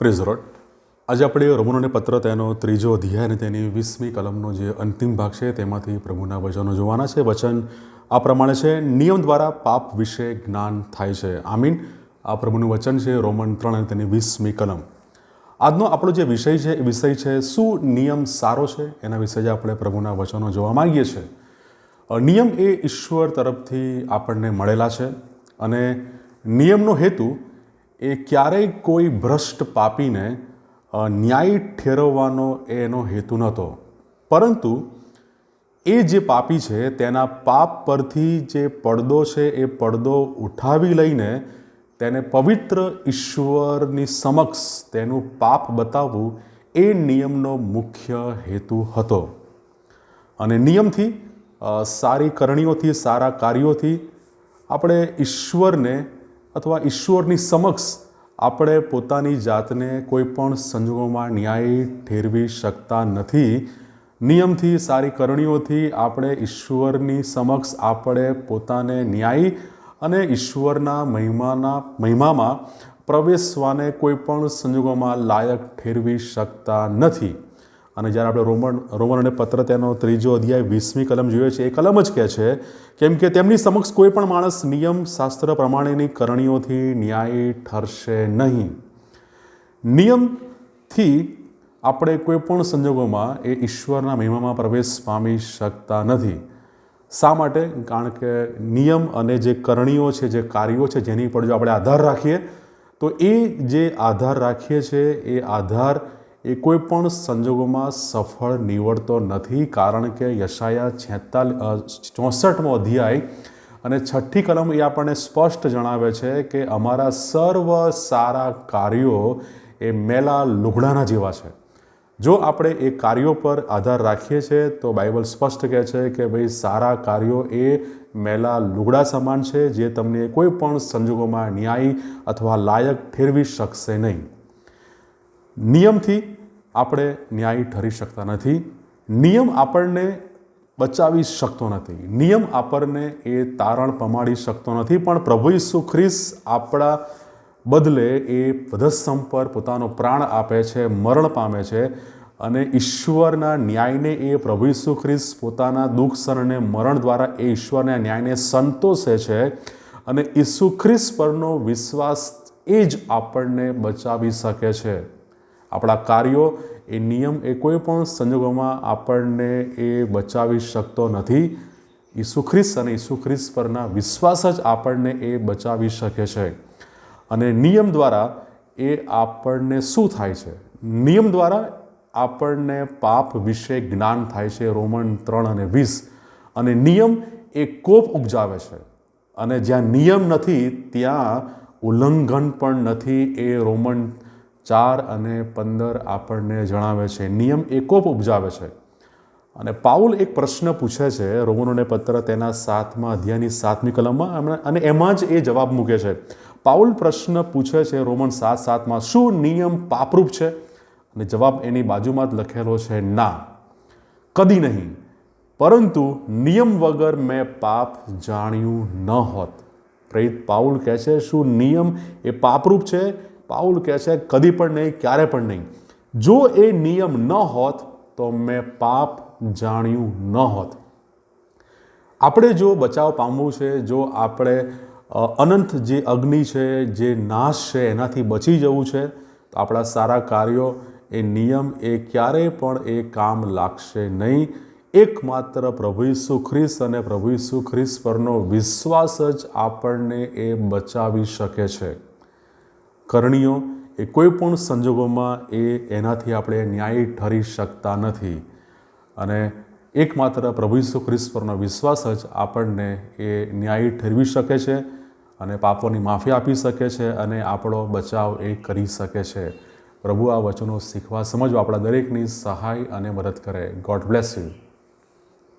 Praise road. આજે આપણે રોમનોને પત્ર તેનો ત્રીજો અધ્યાય અને તેની વીસમી કલમનો જે અંતિમ ભાગ છે તેમાંથી પ્રભુના વચનો જોવાના છે. વચન આ પ્રમાણે છે, નિયમ દ્વારા પાપ વિશે જ્ઞાન થાય છે. આમીન. આ પ્રભુનું વચન છે રોમન ત્રણ અને તેની વીસમી કલમ. આજનો આપણો જે વિષય છે, એ વિષય છે શું નિયમ સારો છે? એના વિશે જ આપણે પ્રભુના વચનો જોવા માગીએ છીએ. નિયમ એ ઈશ્વર તરફથી આપણને મળેલા છે અને નિયમનો હેતુ એ ક્યારેય કોઈ ભ્રષ્ટ પાપીને ન્યાય ઠેરવવાનો એ એનો હેતુ નહોતો. પરંતુ એ જે પાપી છે, તેના પાપ પરથી જે પડદો છે, એ પડદો ઉઠાવી લઈને તેને પવિત્ર ઈશ્વરની સમક્ષ તેનું પાપ બતાવવું એ નિયમનો મુખ્ય હેતુ હતો. અને નિયમથી સારી કરણીઓથી, સારા કાર્યોથી આપણે ઈશ્વરને અથવા ઈશ્વરની સમક્ષ આપણે પોતાની જાતને કોઈ પણ સંજોગોમાં ન્યાય ઠેરવી શકતા નથી. નિયમથી, સારી કરણીઓથી આપણે ઈશ્વરની સમક્ષ આપણે પોતાને ન્યાય અને ઈશ્વરના મહિમાના, મહિમામાં પ્રવેશવાને કોઈ પણ સંજોગોમાં લાયક ઠેરવી શકતા નથી. અને જ્યારે આપણે રોમન રોમન અને પત્ર તેનો ત્રીજો અધ્યાય વીસમી કલમ જોઈએ છે, એ કલમ જ કહે છે કેમ કે તેમની સમક્ષ કોઈ પણ માણસ નિયમ, શાસ્ત્ર પ્રમાણેની કરણીઓથી ન્યાય ઠરશે નહીં. નિયમથી આપણે કોઈ પણ સંજોગોમાં એ ઈશ્વરના મહિમામાં પ્રવેશ પામી શકતા નથી. શા માટે? કારણ કે નિયમ અને જે કરણીઓ છે, જે કાર્યો છે, જેની પર જો આપણે આધાર રાખીએ, તો એ જે આધાર રાખીએ છીએ એ આધાર એ કોઈ પણ સંજોગોમાં સફળ નીવડતો નથી, કારણ કે યશાયા છેતાલીસ ચોસઠમો અધ્યાય અને છઠ્ઠી કલમ એ આપણને સ્પષ્ટ જણાવે છે કે અમારા સર્વ સારા કાર્યો એ મેલા લુગડાના જેવા છે. જો આપણે એ કાર્યો પર આધાર રાખીએ છીએ, તો બાઇબલ સ્પષ્ટ કહે છે કે ભાઈ, સારા કાર્યો એ મેલા લુગડા સમાન છે, જે તમને કોઈ પણ સંજોગોમાં ન્યાય અથવા લાયક ઠેરવી શકશે નહીં. નિયમથી આપણે ન્યાયી ઠરી શકતા નથી. નિયમ આપણને બચાવી શકતો નથી. નિયમ આપણને એ તારણ પમાડી શકતો નથી. પણ પ્રભુ ઈસુ ખ્રિસ્ત આપણા બદલે એ વધસ્તંભ પર પોતાનો પ્રાણ આપે છે, મરણ પામે છે અને ઈશ્વરના ન્યાયને એ પ્રભુ ઈસુ ખ્રિસ્ત પોતાના દુઃખ સરને મરણ દ્વારા એ ઈશ્વરના ન્યાયને સંતોષે છે અને ઈસુ ખ્રિસ્ત પરનો વિશ્વાસ એ જ આપણને બચાવી શકે છે. આપણા કાર્યો, એ નિયમ, એ કોઈ પણ સંજોગોમાં આપણને એ બચાવી શકતો નથી. ઈસુ ખ્રિસ્ત અને ઈસુ પરના વિશ્વાસ જ આપણને એ બચાવી શકે છે. અને નિયમ દ્વારા એ આપણને શું થાય છે? નિયમ દ્વારા આપણને પાપ વિશે જ્ઞાન થાય છે, રોમન ત્રણ અને વીસ. અને નિયમ એ કોપ ઉપજાવે છે. અને જ્યાં નિયમ નથી, ત્યાં ઉલ્લંઘન પણ નથી, એ રોમન ચાર અને પંદર આપણને જણાવે છે. નિયમ એકોપ ઉપજાવે છે. અને પાઉલ એક પ્રશ્ન પૂછે છે, રોમનોને પત્ર તેના સાતમા અધ્યાયની સાતમી કલમમાં અને એમાં જ એ જવાબ મૂકે છે. પાઉલ પ્રશ્ન પૂછે છે, રોમન સાત સાતમાં, શું નિયમ પાપરૂપ છે? અને જવાબ એની બાજુમાં જ લખેલો છે, ના, કદી નહીં. પરંતુ નિયમ વગર મેં પાપ જાણ્યું ન હોત. પ્રેરિત પાઉલ કહે છે, શું નિયમ એ પાપરૂપ છે? પાઉલ કહે છે, કદી પણ નહીં, ક્યારે પણ નહીં. જો એ નિયમ ન હોત, તો મેં પાપ જાણ્યું ન હોત. આપણે જો બચાવ પામવું છે, જો આપણે અનંત જે અગ્નિ છે, જે નાશ છે, એનાથી બચી જવું છે, તો આપણા સારા કાર્યો, એ નિયમ, એ ક્યારેય પણ એ કામ લાગશે નહીં. એકમાત્ર પ્રભુ ઈસુ ખ્રિસ્ત અને પ્રભુ ઈસુ ખ્રિસ્ત પરનો વિશ્વાસ જ આપણને એ બચાવી શકે છે. કરણીઓ એ કોઈ પણ સંજોગોમાં એ એનાથી આપણે ન્યાયી ઠરી શકતા નથી. અને એકમાત્ર પ્રભુ ઈસુ ખ્રિસ્ત પરનો વિશ્વાસ જ આપણને એ ન્યાયી ઠરવી શકે છે અને પાપોની માફી આપી શકે છે અને આપણો બચાવ એ કરી શકે છે. પ્રભુ આ વચનો શીખવા સમજવા આપણા દરેકની સહાય અને મદદ કરે. God bless you